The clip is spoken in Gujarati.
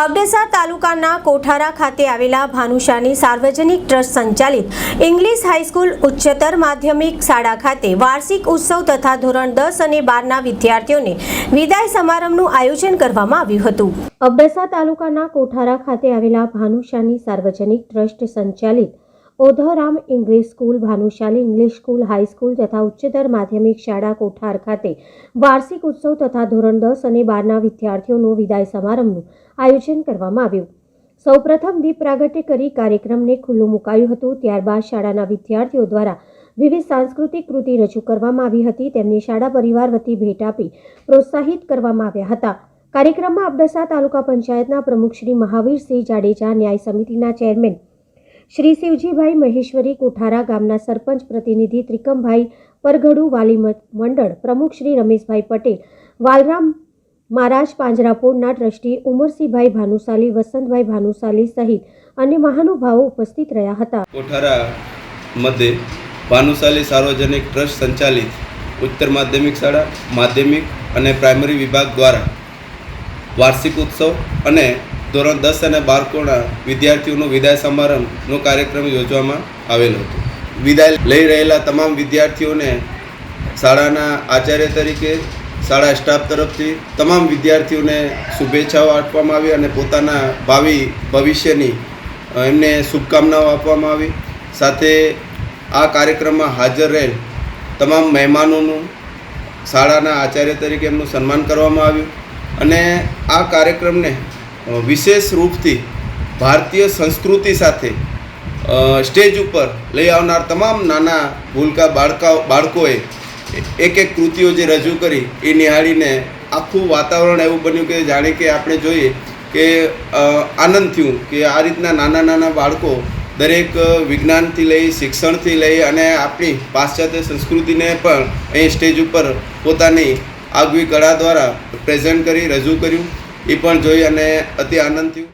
અબડાસા તાલુકાના કોઠારા ખાતે આવેલા ભાનુશાની સાર્વજનિક ટ્રસ્ટ સંચાલિત ઇંગ્લિશ હાઈસ્કૂલ ઉચ્ચતર માધ્યમિક શાળા ખાતે વાર્ષિક ઉત્સવ તથા ધોરણ દસ અને બારના વિદ્યાર્થીઓને વિદાય સમારંભનું આયોજન કરવામાં આવ્યું હતું. અબડેસા તાલુકાના કોઠારા ખાતે આવેલા ભાનુશાની સાર્વજનિક ટ્રસ્ટ સંચાલિત Odhoram English school, Bhanushali English school high school તથા ઉચ્ચતર માધ્યમિક શાળા કોઠાર ખાતે વાર્ષિક ઉત્સવ તથા ધોરણ દસ અને બારના વિદ્યાર્થીઓનું વિદાય સમારંભનું આયોજન કરવામાં આવ્યું. સૌપ્રથમ દીપ પ્રાગટ્ય કરી કાર્યક્રમને ખુલ્લું મુકાયું હતું. ત્યારબાદ શાળાના વિદ્યાર્થીઓ દ્વારા વિવિધ સાંસ્કૃતિક કૃતિ રજૂ કરવામાં આવી હતી. તેમને શાળા પરિવાર વતી ભેટ આપી પ્રોત્સાહિત કરવામાં આવ્યા હતા. કાર્યક્રમમાં અબડાસા તાલુકા પંચાયતના પ્રમુખ શ્રી મહાવીરસિંહ જાડેજા, ન્યાય સમિતિના ચેરમેન શ્રી શિવજીભાઈ મહેશ્વરી કોઠારા ગામના સરપંચ પ્રતિનિધિ ત્રિકમભાઈ પરઘડુ વાલી મંડળ પ્રમુખ શ્રી રમેશભાઈ પટેલ, વાલરામ મહારાજ પાંજરાપોળના ટ્રસ્ટી ઉમરસિંહભાઈ ભાનુશાલી, વસંતભાઈ ભાનુશાલી સહિત અન્ય મહાનુભાવો ઉપસ્થિત રહ્યા હતા. કોઠારા મધ્યે ભાનુશાલી સાર્વજનિક ટ્રસ્ટ સંચાલિત ઉત્તર માધ્યમિક શાળા, માધ્યમિક અને પ્રાઇમરી વિભાગ દ્વારા વાર્ષિક ઉત્સવ અને ધોરણ દસ અને બાળકોના વિદ્યાર્થીઓનો વિદાય સમારંભનો કાર્યક્રમ યોજવામાં આવેલો હતો. વિદાય લઈ રહેલા તમામ વિદ્યાર્થીઓને શાળાના આચાર્ય તરીકે, શાળા સ્ટાફ તરફથી તમામ વિદ્યાર્થીઓને શુભેચ્છાઓ આપવામાં આવી અને પોતાના ભાવિ ભવિષ્યની એમને શુભકામનાઓ આપવામાં આવી. સાથે આ કાર્યક્રમમાં હાજર રહેલ તમામ મહેમાનોનું શાળાના આચાર્ય તરીકે એમનું સન્માન કરવામાં આવ્યું. અને આ કાર્યક્રમને વિશેષ રૂપથી ભારતીય સંસ્કૃતિ સાથે સ્ટેજ ઉપર લઈ આવનાર તમામ નાના ભૂલકા બાળકા બાળકોએ એક એક કૃતિઓ જે રજૂ કરી, એ નિહાળીને આખું વાતાવરણ એવું બન્યું કે જાણે કે આપણે જોઈએ કે આનંદ થયું કે આ રીતના નાના નાના બાળકો દરેક વિજ્ઞાનથી લઈ, શિક્ષણથી લઈ અને આપણી પાશ્ચાત્ય સંસ્કૃતિને પણ અહીં સ્ટેજ ઉપર પોતાની આગવી કળા દ્વારા પ્રેઝન્ટ કરી, રજૂ કર્યું. એ પણ જોઈ અને અતિ આનંદ થયું